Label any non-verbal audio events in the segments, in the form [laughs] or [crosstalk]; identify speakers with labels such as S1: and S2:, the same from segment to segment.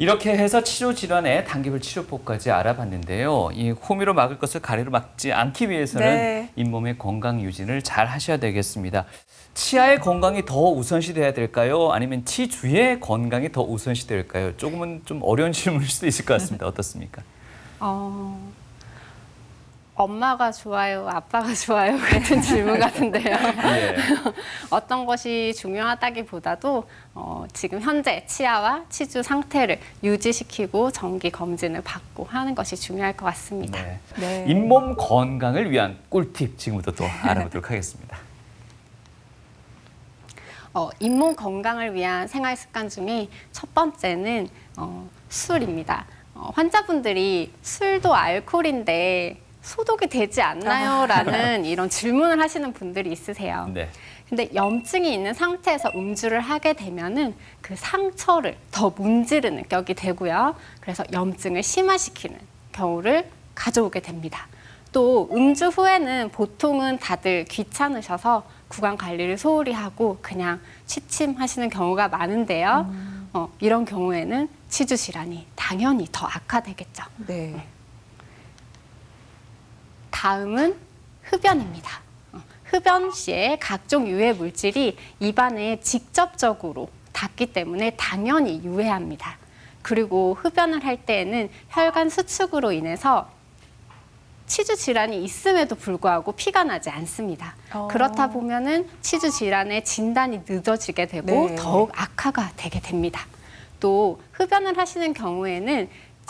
S1: 이렇게 해서 치료 질환의 단계별 치료법까지 알아봤는데요. 이 호미로 막을 것을 가래로 막지 않기 위해서는
S2: 네.
S1: 잇몸의 건강 유지를 잘 하셔야 되겠습니다. 치아의 건강이 더 우선시 돼야 될까요? 아니면 치주의 건강이 더 우선시 될까요? 조금은 좀 어려운 [laughs] 질문일 수도 있을 것 같습니다. 어떻습니까?
S3: 어, 엄마가 좋아요, 아빠가 좋아요 [laughs] 같은 질문 같은데요.
S1: 예. [laughs]
S3: 어떤 것이 중요하다기보다도 어, 지금 현재 치아와 치주 상태를 유지시키고 정기 검진을 받고 하는 것이 중요할 것 같습니다.
S1: 네.
S2: 네.
S1: 잇몸 건강을 위한 꿀팁 지금부터 또 [laughs] 알아보도록 하겠습니다.
S3: 어, 잇몸 건강을 위한 생활 습관 중에 첫 번째는 어, 술입니다. 어, 환자분들이 술도 알코올인데 소독이 되지 않나요? 라는 이런 질문을 하시는 분들이 있으세요.
S1: 네.
S3: 근데 염증이 있는 상태에서 음주를 하게 되면은 그 상처를 더 문지르는 격이 되고요. 그래서 염증을 심화시키는 경우를 가져오게 됩니다. 또 음주 후에는 보통은 다들 귀찮으셔서 구강 관리를 소홀히 하고 그냥 취침하시는 경우가 많은데요. 어, 이런 경우에는 치주 질환이 당연히 더 악화되겠죠.
S2: 네.
S3: 다음은 흡연입니다. 어, 흡연 시에 각종 유해 물질이 입안에 직접적으로 닿기 때문에 당연히 유해합니다. 그리고 흡연을 할 때에는 혈관 수축으로 인해서 치주 질환이 있음에도 불구하고 피가 나지 않습니다.
S2: 어.
S3: 그렇다 보면은 치주 질환의 진단이 늦어지게 되고
S2: 네.
S3: 더욱 악화가 되게 됩니다. 또 흡연을 하시는 경우에는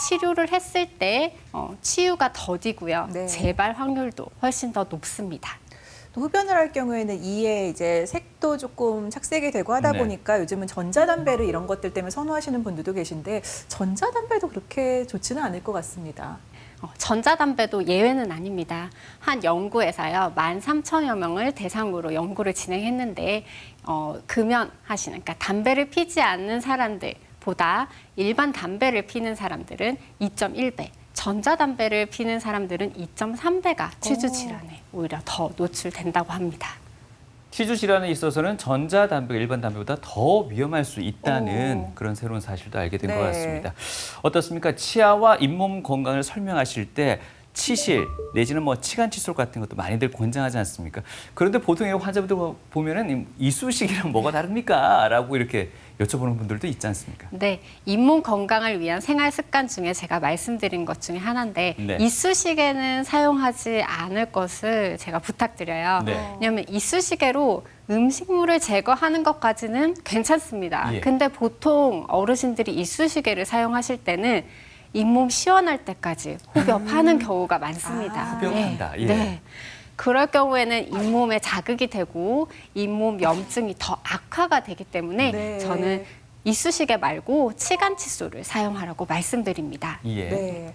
S3: 치료를 했을 때 어, 치유가 더디고요.
S2: 네.
S3: 재발 확률도 훨씬 더 높습니다.
S2: 또 흡연을 할 경우에는 이에 이제 색도 조금 착색이 되고 하다
S1: 네.
S2: 보니까 요즘은 전자담배를 이런 것들 때문에 선호하시는 분들도 계신데 전자담배도 그렇게 좋지는 않을 것 같습니다.
S3: 어, 전자담배도 예외는 아닙니다. 한 연구에서요, 13,000여 명을 대상으로 연구를 진행했는데, 어, 금연하시는, 그러니까 담배를 피지 않는 사람들 보다 일반 담배를 피는 사람들은 2.1배, 전자담배를 피는 사람들은 2.3배가 치주
S2: 오.
S3: 질환에 오히려 더 노출된다고 합니다.
S1: 치주 질환에 있어서는 전자담배가 일반 담배보다 더 위험할 수 있다는
S2: 오.
S1: 그런 새로운 사실도 알게 된것
S2: 네.
S1: 같습니다. 어떻습니까? 치아와 잇몸 건강을 설명하실 때 치실 내지는 뭐 치간 칫솔 같은 것도 많이들 권장하지 않습니까? 그런데 보통의 환자분들 보면은 이쑤시개랑 [laughs] 뭐가 다릅니까?라고 이렇게 여쭤보는 분들도 있지 않습니까?
S3: 네, 잇몸 건강을 위한 생활 습관 중에 제가 말씀드린 것 중에 하나인데
S1: 네.
S3: 이쑤시개는 사용하지 않을 것을 제가 부탁드려요.
S1: 네.
S3: 왜냐하면 이쑤시개로 음식물을 제거하는 것까지는 괜찮습니다.
S1: 예.
S3: 근데 보통 어르신들이 이쑤시개를 사용하실 때는 잇몸 시원할 때까지 호흡하는 경우가 많습니다.
S2: 아.
S1: 흡연한다. 예.
S3: 네. 그럴 경우에는 잇몸에 자극이 되고 잇몸 염증이 더 악화가 되기 때문에
S2: 네.
S3: 저는 이쑤시개 말고 치간 칫솔을 사용하라고 말씀드립니다.
S1: 예.
S2: 네.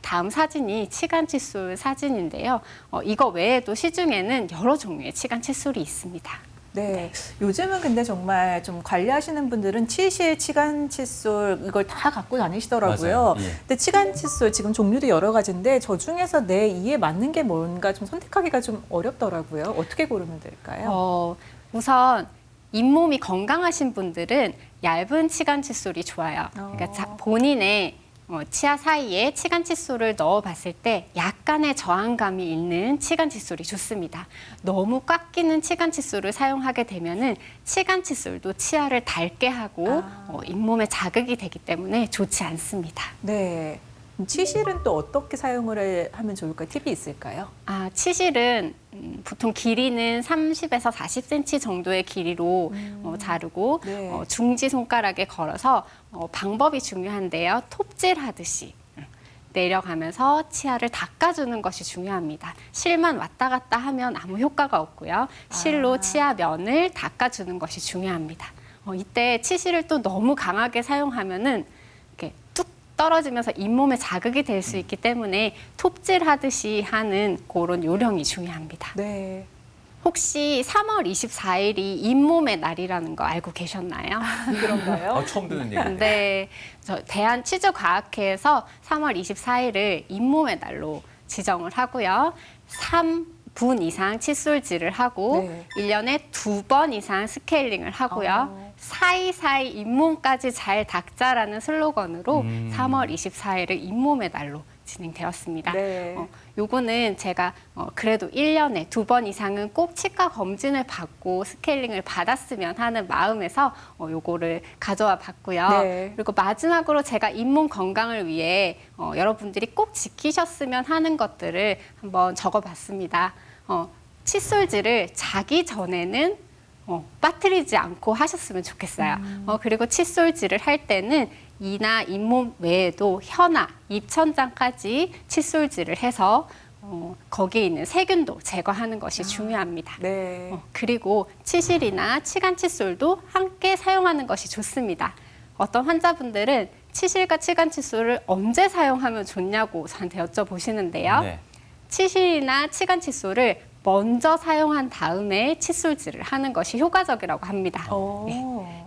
S3: 다음 사진이 치간 칫솔 사진인데요. 어, 이거 외에도 시중에는 여러 종류의 치간 칫솔이 있습니다.
S2: 네. 요즘은 근데 정말 좀 관리하시는 분들은 치실, 치간 칫솔 이걸 다 갖고 다니시더라고요.
S1: 맞아요. 예.
S2: 근데 치간 칫솔 지금 종류도 여러 가지인데 저 중에서 내 이에 맞는 게 뭔가 좀 선택하기가 좀 어렵더라고요. 어떻게 고르면 될까요?
S3: 어, 우선 잇몸이 건강하신 분들은 얇은 치간 칫솔이 좋아요. 그러니까
S2: 어.
S3: 자, 본인의 어, 치아 사이에 치간 칫솔을 넣어봤을 때 약간의 저항감이 있는 치간 칫솔이 좋습니다. 너무 꽉 끼는 치간 칫솔을 사용하게 되면은 치간 칫솔도 치아를 닳게 하고
S2: 아.
S3: 어, 잇몸에 자극이 되기 때문에 좋지 않습니다.
S2: 네. 치실은 또 어떻게 사용을 하면 좋을까요? 팁이 있을까요?
S3: 아, 치실은 음, 보통 길이는 30에서 40cm 정도의 길이로 어, 자르고
S2: 네.
S3: 어, 중지 손가락에 걸어서 어, 방법이 중요한데요. 톱질 하듯이 음, 내려가면서 치아를 닦아주는 것이 중요합니다. 실만 왔다 갔다 하면 아무 효과가 없고요. 실로
S2: 아.
S3: 치아 면을 닦아주는 것이 중요합니다. 어, 이때 치실을 또 너무 강하게 사용하면은 떨어지면서 잇몸에 자극이 될 수 있기 때문에 톱질 하듯이 하는 그런 요령이 중요합니다.
S2: 네.
S3: 혹시 3월 24일이 잇몸의 날이라는 거 알고 계셨나요?
S2: 그런가요?
S1: 어, 처음 듣는 얘기인데.
S3: 네, 저 대한치주과학회에서 3월 24일을 잇몸의 날로 지정을 하고요. 3분 이상 칫솔질을 하고
S2: 네.
S3: 일 1년에 두 번 이상 스케일링을 하고요.
S2: 어.
S3: 사이사이 잇몸까지 잘 닦자라는 슬로건으로
S1: 음.
S3: 3월 24일을 잇몸의 날로 진행되었습니다.
S2: 네.
S3: 어, 요거는 제가 어, 그래도 일년에 두 번 이상은 꼭 치과 검진을 받고 스케일링을 받았으면 하는 마음에서 어, 요거를 가져와 봤고요.
S2: 네.
S3: 그리고 마지막으로 제가 잇몸 건강을 위해 어, 여러분들이 꼭 지키셨으면 하는 것들을 한번 적어봤습니다. 어, 칫솔질을 자기 전에는 어, 빠뜨리지 않고 하셨으면 좋겠어요. 어, 그리고 칫솔질을 할 때는 이나 잇몸 외에도 혀나 입천장까지 칫솔질을 해서 어, 거기에 있는 세균도 제거하는 것이 중요합니다.
S2: 네.
S3: 어, 그리고 치실이나 치간 칫솔도 함께 사용하는 것이 좋습니다. 어떤 환자분들은 치실과 치간 칫솔을 언제 사용하면 좋냐고 저한테 여쭤보시는데요.
S1: 네.
S3: 치실이나 치간 칫솔을 먼저 사용한 다음에 칫솔질을 하는 것이 효과적이라고 합니다.
S2: 어.